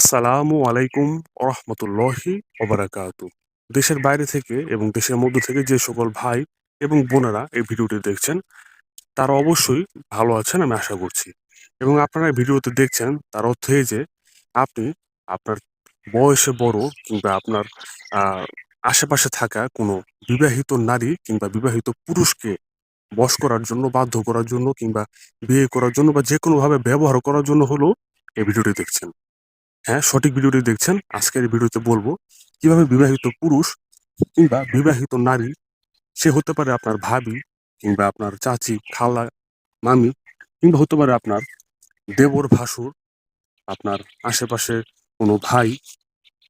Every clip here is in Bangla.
আসসালামু আলাইকুম রহমতুল্লাহি ওবারাকাতু। দেশের বাইরে থেকে এবং দেশের মধ্যে থেকে যে সকল ভাই এবং বোনেরা এই ভিডিওটি দেখছেন, তারা অবশ্যই ভালো আছেন আমি আশা করছি। এবং আপনারা ভিডিওতে দেখছেন, তার অর্থ এই যে আপনি আপনার বয়সে বড় কিংবা আপনার আশেপাশে থাকা কোনো বিবাহিত নারী কিংবা বিবাহিত পুরুষকে বশ করার জন্য, বাধ্য করার জন্য কিংবা বিয়ে করার জন্য বা যে কোনোভাবে ব্যবহার করার জন্য হলো এই ভিডিওটি দেখছেন। হ্যাঁ সঠিক ভিডিওটি দেখছেন। আজকের ভিডিওতে বলব কীভাবে বিবাহিত পুরুষ কিংবা বিবাহিত নারী, সে হতে পারে আপনার ভাবি কিংবা আপনার চাচি, খালা, মামি কিংবা হতে পারে আপনার দেবর, ভাসুর, আপনার আশেপাশে কোনো ভাই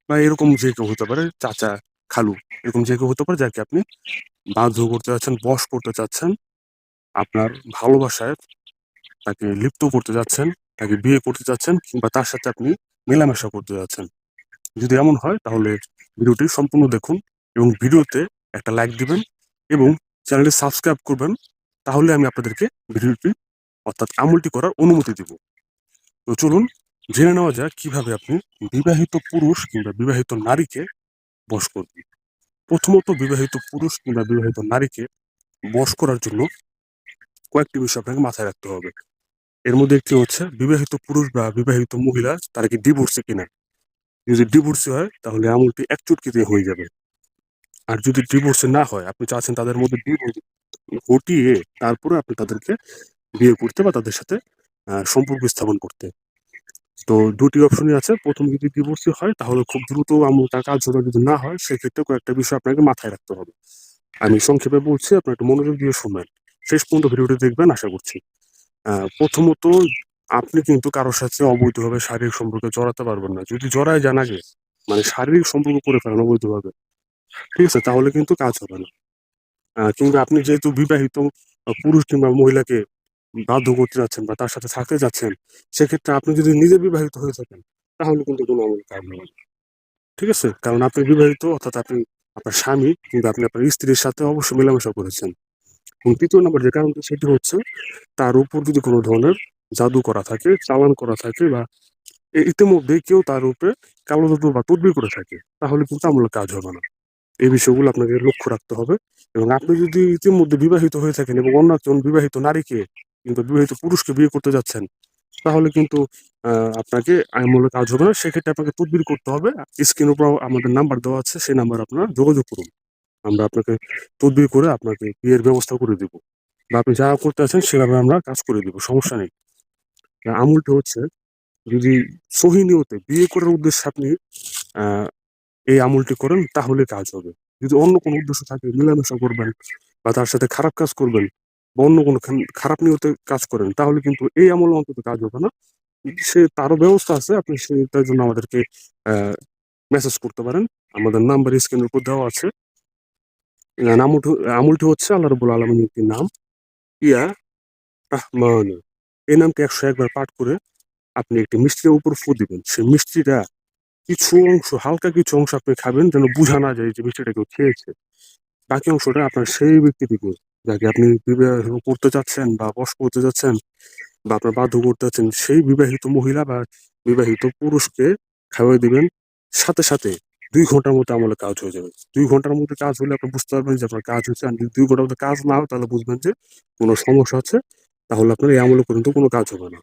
বা এরকম যে কেউ হতে পারে, চাচা, খালু, এরকম যে কেউ হতে পারে যাকে আপনি বাধ্য করতে চাচ্ছেন বশ করতে চাচ্ছেন আপনার ভালোবাসায় তাকে লিপ্ত করতে যাচ্ছেন, তাকে বিয়ে করতে চাচ্ছেন কিংবা তার সাথে আপনি মেলামেশা করতে যাচ্ছেন। যদি এমন হয়, তাহলে ভিডিওটি সম্পূর্ণ দেখুন এবং ভিডিওতে একটা লাইক দিবেন এবং চ্যানেলটি সাবস্ক্রাইব করবেন। তাহলে আমি আপনাদেরকে ভিডিওটি, অর্থাৎ আমলটি করার অনুমতি দিব। তো চলুন, জেনে নেওয়া যাক কীভাবে আপনি বিবাহিত পুরুষ কিংবা বিবাহিত নারীকে বশ করবেন। প্রথমত বিবাহিত পুরুষ কিংবা বিবাহিত নারীকে বশ করার জন্য কয়েকটি বিষয় আপনাকে মাথায় রাখতে হবে। এর মধ্যে একটি হচ্ছে বিবাহিত পুরুষ বা বিবাহিত মহিলা, তারা কি ডিভোর্সে কিনা? যদি ডিভোর্সে হয়, তাহলে আমলটি এক চুটকিতে হয়ে যাবে। আর যদি ডিভোর্সে না হয়, আপনি চাচ্ছেন তাদের মধ্যে ডিভোর্স ঘটিয়ে তারপরে আপনি তাদেরকে বিয়ে করতে বা তাদের সাথে সম্পর্ক স্থাপন করতে। তো দুটি অপশনই আছে। প্রথম যদি ডিভোর্সই হয়, তাহলে খুব দ্রুত আমলটা কার্যকর যদি না হয়, সেক্ষেত্রে কয়েকটা বিষয় আপনাকে মাথায় রাখতে হবে। আমি সংক্ষেপে বলছি, আপনার একটু মনোযোগ দিয়ে শুনবেন। শেষ পর্যন্ত ভিডিওটি দেখবেন, আশা করছি। প্রথমত আপনি কিন্তু কারোর সাথে অবৈধভাবে শারীরিক সম্পর্কে জড়াতে পারবেন না। যদি জড়ায় জানা যায় মানে শারীরিক সম্পর্ক করে ফেলেন অবৈধভাবে, ঠিক আছে? তাহলে কিন্তু কাজ হবে না। কিংবা আপনি যেহেতু বিবাহিত পুরুষ কিংবা মহিলাকে বাধ্য করতে যাচ্ছেন বা তার সাথে থাকতে যাচ্ছেন, সেক্ষেত্রে আপনি যদি নিজে বিবাহিত হয়ে থাকেন, তাহলে কিন্তু কোনো আমল কাজ হবে না। ঠিক আছে? কারণ আপনি বিবাহিত, অর্থাৎ আপনি আপনার স্বামী কিংবা আপনি আপনার স্ত্রীর সাথে অবশ্যই মেলামেশা করেছেন। এবং তৃতীয় নম্বর যে কারণটা সেটি হচ্ছে তার উপর যদি কোনো ধরনের জাদু করা থাকে, চালান করা থাকে বা ইতিমধ্যে কেউ তার উপরে কালো জাদু বা তদবির করে থাকে, তাহলে কিন্তু আমলের কাজ হবে না। এই বিষয়গুলো আপনাকে লক্ষ্য রাখতে হবে এবং আপনি যদি ইতিমধ্যে বিবাহিত হয়ে থাকেন এবং অন্য একজন বিবাহিত নারীকে কিন্তু বিবাহিত পুরুষকে বিয়ে করতে যাচ্ছেন, তাহলে কিন্তু আপনাকে আমলে কাজ হবে না। সেক্ষেত্রে আপনাকে তদবির করতে হবে। স্ক্রিনের উপর আমাদের নাম্বার দেওয়া আছে, সেই নাম্বার আপনারা যোগাযোগ করুন। আমরা আপনাকে তদবির করে আপনাকে বিয়ের ব্যবস্থা করে দিব। বা আপনি যা করতে আছেন সেভাবে আমরা কাজ করে দিব, সমস্যা নেই। আর হচ্ছে, যদি সহি নিয়তে বিয়ে করার উদ্দেশ্যে আপনি এই আমলটি করেন, তাহলে কাজ হবে। যদি অন্য কোনো উদ্দেশ্য থাকে, মেলামেশা করবেন বা তার সাথে খারাপ কাজ করবেন বা অন্য কোনো খারাপ নিয়তে কাজ করেন, তাহলে কিন্তু এই আমল অন্তত কাজ হবে না। সে তারও ব্যবস্থা আছে, আপনি সেটার জন্য আমাদেরকে মেসেজ করতে পারেন। আমাদের নাম্বার স্ক্রিনের উপর দেওয়া আছে। আমলটি হচ্ছে আল্লাহ রবুল আলমীর একটি নাম। ইয়া রহমান। এই নামটি একশো একবার পাঠ করে আপনি একটি মিষ্টির উপর ফু দিবেন। সেই মিষ্টিটা কিছু অংশ, হালকা কিছু অংশ আপনি খাবেন যেন বোঝা না যায় যে মিষ্টিটা কেউ খেয়েছে। বাকি অংশটা আপনার সেই ব্যক্তি ব্যক্তিটিকে যাকে আপনি বিবাহ করতে চাচ্ছেন বা বস করতে চাচ্ছেন বা আপনার বাধ্য করতে চাচ্ছেন, সেই বিবাহিত মহিলা বা বিবাহিত পুরুষকে খাওয়াই দিবেন। সাথে সাথে দুই ঘণ্টার মধ্যে আমলে কাজ হয়ে যাবে। দুই ঘণ্টার মধ্যে কাজ হলে আপনি বুঝতে পারবেন যে আপনার কাজ হচ্ছে, আর যদি দুই ঘণ্টার মধ্যে কাজ না হয় তাহলে বুঝবেন যে কোনো সমস্যা আছে তাহলে আপনার এই আমলে পর্যন্ত কোনো কাজ হবে না।